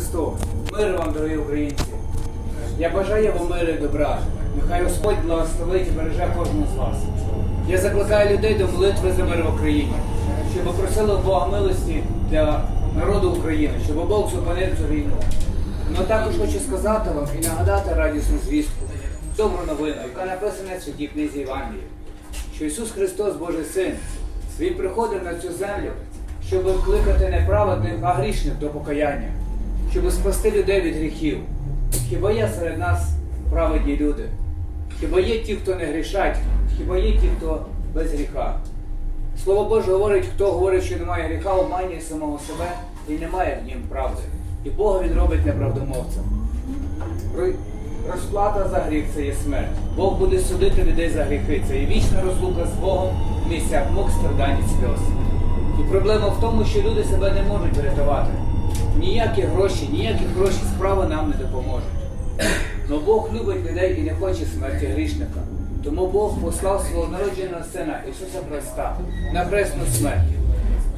Христу! Мир вам, дорогі українці! Я бажаю вам миру і добра. Нехай Господь благословить і береже кожного з вас. Я закликаю людей до молитви за мир в Україні, щоб просили Бога милості для народу України, щоб Бог зупинив цю війну. Ну також хочу сказати вам і нагадати радісну звістку, добру новину, яка написана в святій книзі Євангелії, що Ісус Христос, Божий Син, Він приходив на цю землю, щоб кликати не праведних, а грішних до покаяння, щоб спасти людей від гріхів. Хіба є серед нас праведні люди? Хіба є ті, хто не грішать? Хіба є ті, хто без гріха? Слово Боже говорить, хто говорить, що немає гріха, обманює самого себе і немає в нім правди. І Бога він робить неправдомовцем. Розплата за гріх це є смерть. Бог буде судити людей за гріхи. Це є вічна розлука з Богом в місцях мук, страдань і сльоз. І проблема в тому, що люди себе не можуть врятувати. Ніякі гроші, ніякі гроші справи нам не допоможуть. Но Бог любить людей і не хоче смерті грішника. Тому Бог послав свого народженого Сина Ісуса Христа на хресну смерть.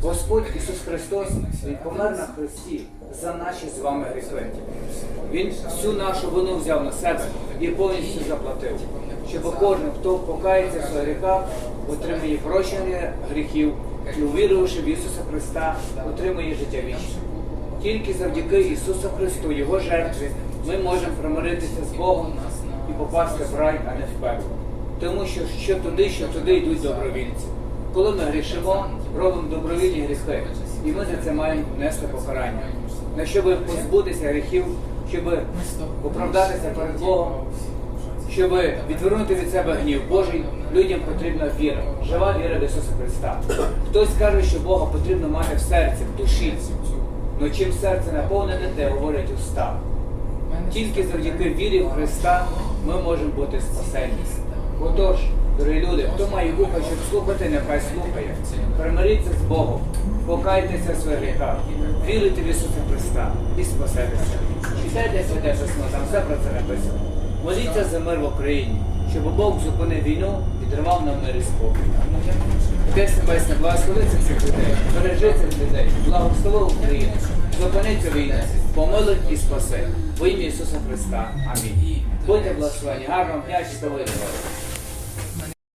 Господь Ісус Христос, Він помер на Христі за наші з вами гріхи. Він всю нашу вину взяв на себе і повністю заплатив, щоб кожен, хто покається в своїх гріхах, отримає прощення гріхів і, увіривши в Ісуса Христа, отримує життя вічне. Тільки завдяки Ісусу Христу, Його жертві, ми можемо примиритися з Богом і попасти в рай, а не в пекло. Тому що що туди, що туди йдуть добровільці. Коли ми грішимо, робимо добровільні гріхи, і ми за це маємо нести покарання. На щоб позбутися гріхів, щоб оправдатися перед Богом, щоб відвернути від себе гнів Божий, людям потрібна віра, жива віра в Ісуса Христа. Хтось каже, що Бога потрібно мати в серці, в душі. Но чим серце наповнене, те говорять уста. Тільки завдяки вірі в Христа ми можемо бути спасені. Отож, дорогі люди, хто має вуха, щоб слухати, нехай слухає. Примиріться з Богом, покайтеся в своїх гріхах, вірите в Ісуса Христа і спасетеся. Читайте святе письмо, там все про це написано. Моліться за мир в Україні, щоб Бог зупинив війну і тримав нам мир і спокій. Отець Небесне, благослови цих людей, бережи цих людей, благослови Україну, зупини цю війну, помилуй і спаси. Во ім'я Ісуса Христа. Амінь. Будьте благословені, гарного дня, щасливої дороги.